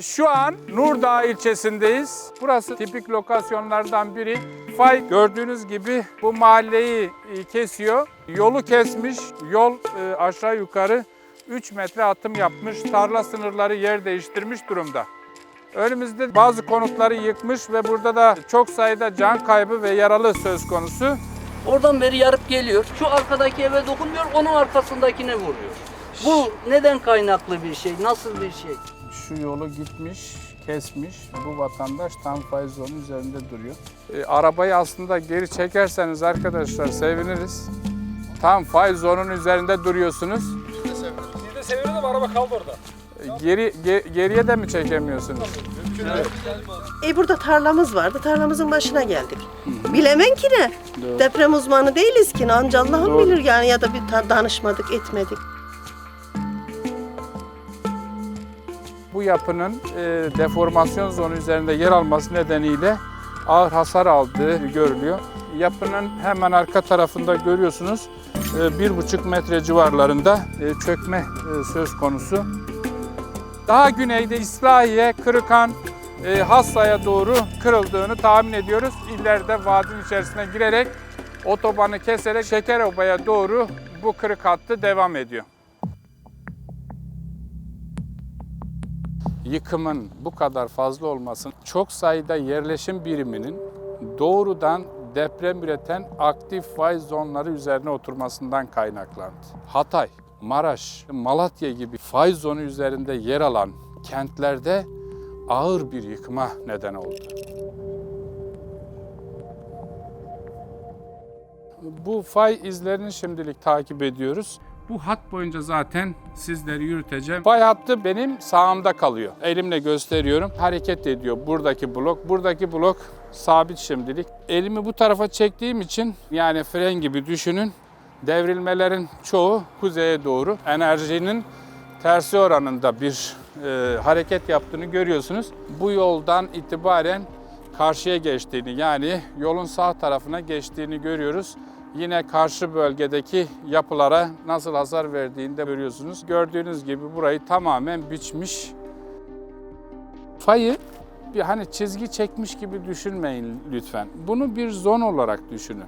Şu an Nurdağ ilçesindeyiz. Burası tipik lokasyonlardan biri. Fay gördüğünüz gibi bu mahalleyi e, kesiyor. Yolu kesmiş. Yol e, aşağı yukarı 3 metre atım yapmış. Tarla sınırları yer değiştirmiş durumda. Önümüzde bazı konutları yıkmış ve burada da çok sayıda can kaybı ve yaralı söz konusu. Oradan beri yarıp geliyor. Şu arkadaki eve dokunmuyor, onun arkasındakine vuruyor. Bu neden kaynaklı bir şey? Nasıl bir şey? Şu yolu gitmiş, kesmiş. Bu vatandaş tam faiz zonu üzerinde duruyor. E, arabayı aslında geri çekerseniz arkadaşlar seviniriz. Tam faiz zonun üzerinde duruyorsunuz. Biz de seviyoruz ama araba kaldı orada. E, geri ge- geriye de mi çekemiyorsunuz? E burada tarlamız vardı. Tarlamızın başına geldik. Bilemem ki ne? Doğru. Deprem uzmanı değiliz ki. Anca Allah'ım Doğru. bilir yani ya da bir ta- danışmadık, etmedik. Bu yapının e, deformasyon zonu üzerinde yer alması nedeniyle ağır hasar aldığı görülüyor. Yapının hemen arka tarafında görüyorsunuz e, bir buçuk metre civarlarında e, çökme e, söz konusu. Daha güneyde İslahiye, Kırıkan, e, Hassa'ya doğru kırıldığını tahmin ediyoruz. İleride vadinin içerisine girerek otobanı keserek Şekeroba'ya doğru bu kırık hattı devam ediyor. Yıkımın bu kadar fazla olmasının çok sayıda yerleşim biriminin doğrudan deprem üreten aktif faiz zonları üzerine oturmasından kaynaklandı. Hatay, Maraş, Malatya gibi faiz zonu üzerinde yer alan kentlerde ağır bir yıkıma neden oldu. Bu fay izlerini şimdilik takip ediyoruz. Bu hat boyunca zaten sizleri yürüteceğim. Fay hattı benim sağımda kalıyor. Elimle gösteriyorum. Hareket ediyor buradaki blok. Buradaki blok sabit şimdilik. Elimi bu tarafa çektiğim için yani fren gibi düşünün. Devrilmelerin çoğu kuzeye doğru. Enerjinin tersi oranında bir e, hareket yaptığını görüyorsunuz. Bu yoldan itibaren karşıya geçtiğini yani yolun sağ tarafına geçtiğini görüyoruz. Yine karşı bölgedeki yapılara nasıl hasar verdiğini de görüyorsunuz. Gördüğünüz gibi burayı tamamen biçmiş. Fayı bir hani çizgi çekmiş gibi düşünmeyin lütfen. Bunu bir zon olarak düşünün.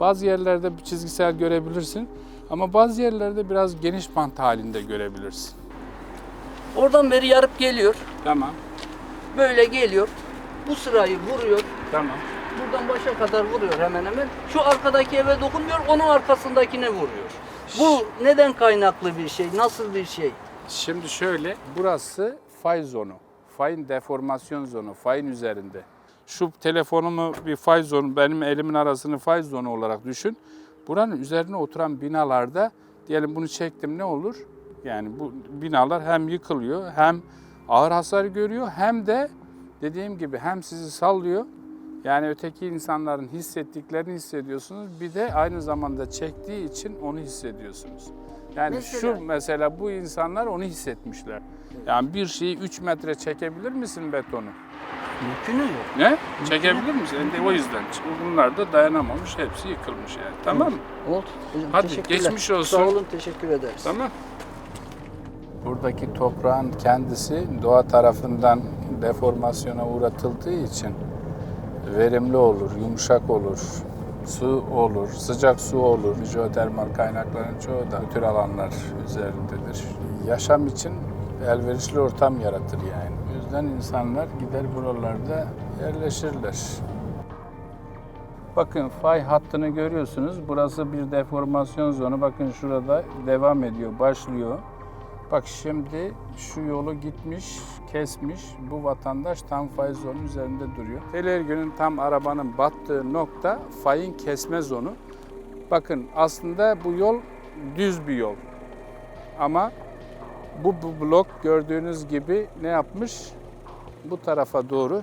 Bazı yerlerde bir çizgisel görebilirsin ama bazı yerlerde biraz geniş bant halinde görebilirsin. Oradan beri yarıp geliyor. Tamam, Böyle geliyor. Bu sırayı vuruyor. tamam. Buradan başa kadar vuruyor hemen hemen. Şu arkadaki eve dokunmuyor, onun arkasındakine vuruyor. Bu neden kaynaklı bir şey? Nasıl bir şey? Şimdi şöyle, burası fay zonu. Fayın deformasyon zonu, fayın üzerinde. Şu telefonumu bir fay zonu, benim elimin arasını fay zonu olarak düşün. Buranın üzerine oturan binalarda, diyelim bunu çektim ne olur? Yani bu binalar hem yıkılıyor, hem ağır hasar görüyor, hem de dediğim gibi hem sizi sallıyor, yani öteki insanların hissettiklerini hissediyorsunuz. Bir de aynı zamanda çektiği için onu hissediyorsunuz. Yani Mesela? şu mesela bu insanlar onu hissetmişler. Yani bir şeyi 3 metre çekebilir misin betonu? Mümkünü yok. Ne? Çekebilir misin? Yani o yüzden. Bunlar da dayanamamış. Hepsi yıkılmış yani. Tamam mı? Oldu. Hocam, Hadi, geçmiş olsun. Sağ olun, teşekkür ederiz. Tamam. Buradaki toprağın kendisi doğa tarafından deformasyona uğratıldığı için verimli olur, yumuşak olur, su olur, sıcak su olur. Jeotermal kaynakların çoğu da tür alanlar üzerindedir. Yaşam için elverişli ortam yaratır yani. O yüzden insanlar gider buralarda yerleşirler. Bakın fay hattını görüyorsunuz. Burası bir deformasyon zonu. Bakın şurada devam ediyor, başlıyor. Bak şimdi şu yolu gitmiş, kesmiş. Bu vatandaş tam fay zonu üzerinde duruyor. Telergünün tam arabanın battığı nokta fayın kesme zonu. Bakın aslında bu yol düz bir yol. Ama bu, bu blok gördüğünüz gibi ne yapmış? Bu tarafa doğru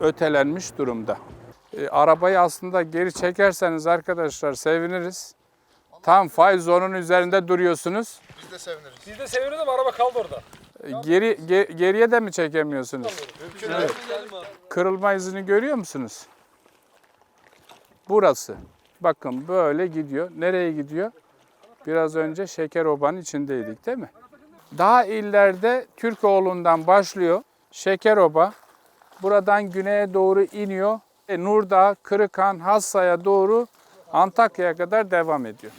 ötelenmiş durumda. E, arabayı aslında geri çekerseniz arkadaşlar seviniriz. Tam fay zonun üzerinde duruyorsunuz. Biz de seviniriz. Biz de seviyoruz ama araba kaldı orada. E, Geri ge- geriye de mi çekemiyorsunuz? Mümkün değil. Kırılma izini görüyor musunuz? Burası. Bakın böyle gidiyor. Nereye gidiyor? Biraz önce Şekerobanın içindeydik değil mi? Daha ileride Türkoğlu'ndan başlıyor. Şekeroba. Buradan güneye doğru iniyor. E, Nurdağ, Kırıkhan, Hassa'ya doğru Antakya'ya kadar devam ediyor.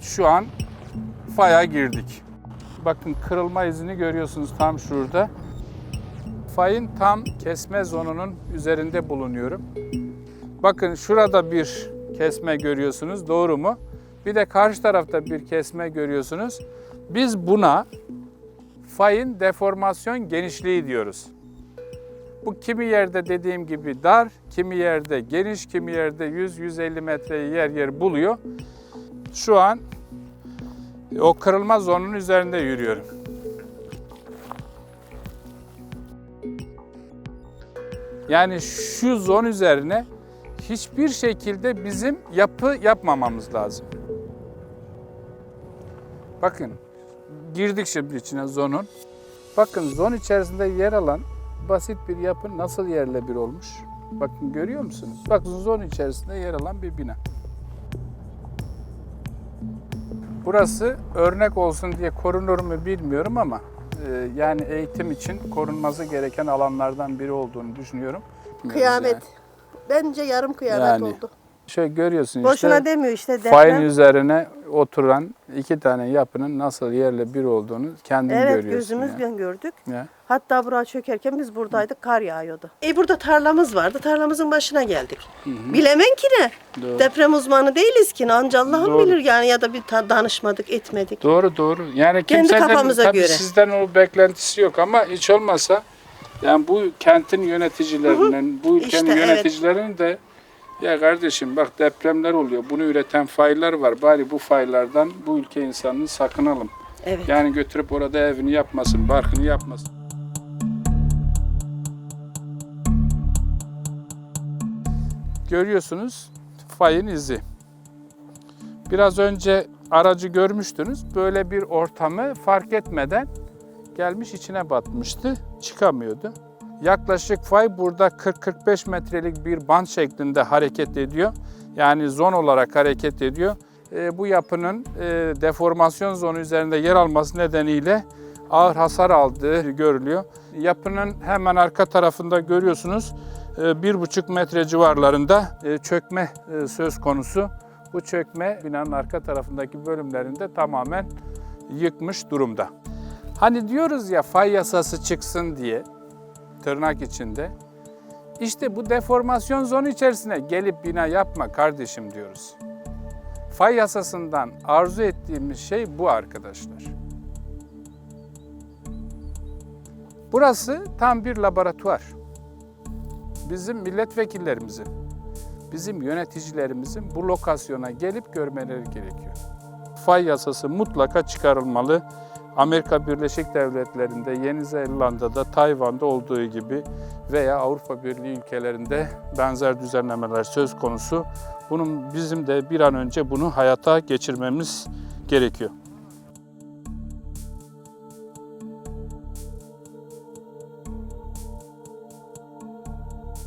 Şu an faya girdik. Bakın kırılma izini görüyorsunuz tam şurada. Fayın tam kesme zonunun üzerinde bulunuyorum. Bakın şurada bir kesme görüyorsunuz. Doğru mu? Bir de karşı tarafta bir kesme görüyorsunuz. Biz buna fayın deformasyon genişliği diyoruz. Bu kimi yerde dediğim gibi dar, kimi yerde geniş, kimi yerde 100-150 metreyi yer yer buluyor. Şu an o kırılma zonunun üzerinde yürüyorum. Yani şu zon üzerine hiçbir şekilde bizim yapı yapmamamız lazım. Bakın girdik şimdi içine zonun. Bakın zon içerisinde yer alan basit bir yapı nasıl yerle bir olmuş? Bakın görüyor musunuz? Bakın zon içerisinde yer alan bir bina. Burası örnek olsun diye korunur mu bilmiyorum ama e, yani eğitim için korunması gereken alanlardan biri olduğunu düşünüyorum. Kıyamet. Yani. Bence yarım kıyamet Yani. oldu. Şöyle görüyorsun Boşuna işte demiyor işte fayın deprem. üzerine oturan iki tane yapının nasıl yerle bir olduğunu kendin Evet görüyorsun. gözümüzle ya. gördük. Ya. Hatta buraya çökerken biz buradaydık kar yağıyordu. E burada tarlamız vardı. Tarlamızın başına geldik. Bilemen ki ne? Doğru. Deprem uzmanı değiliz ki. Anca Allah'ım Doğru. bilir yani ya da bir ta- danışmadık etmedik. Doğru doğru. Yani Kendi kimsenin kafamıza tabii göre. sizden o beklentisi yok ama hiç olmasa yani bu kentin yöneticilerinin, bu ülkenin İşte evet. yöneticilerinin de ya kardeşim bak depremler oluyor. Bunu üreten faylar var. Bari bu faylardan bu ülke insanını sakınalım. Evet. Yani götürüp orada evini yapmasın, barkını yapmasın. Görüyorsunuz fayın izi. Biraz önce aracı görmüştünüz. Böyle bir ortamı fark etmeden gelmiş içine batmıştı. Çıkamıyordu. Yaklaşık fay burada 40-45 metrelik bir band şeklinde hareket ediyor. Yani zon olarak hareket ediyor. E, bu yapının e, deformasyon zonu üzerinde yer alması nedeniyle ağır hasar aldığı görülüyor. Yapının hemen arka tarafında görüyorsunuz e, bir buçuk metre civarlarında e, çökme e, söz konusu. Bu çökme binanın arka tarafındaki bölümlerinde tamamen yıkmış durumda. Hani diyoruz ya fay yasası çıksın diye tırnak içinde. İşte bu deformasyon zonu içerisine gelip bina yapma kardeşim diyoruz. Fay yasasından arzu ettiğimiz şey bu arkadaşlar. Burası tam bir laboratuvar. Bizim milletvekillerimizin, bizim yöneticilerimizin bu lokasyona gelip görmeleri gerekiyor. Fay yasası mutlaka çıkarılmalı. Amerika Birleşik Devletleri'nde, Yeni Zelanda'da, Tayvan'da olduğu gibi veya Avrupa Birliği ülkelerinde benzer düzenlemeler söz konusu. Bunun bizim de bir an önce bunu hayata geçirmemiz gerekiyor.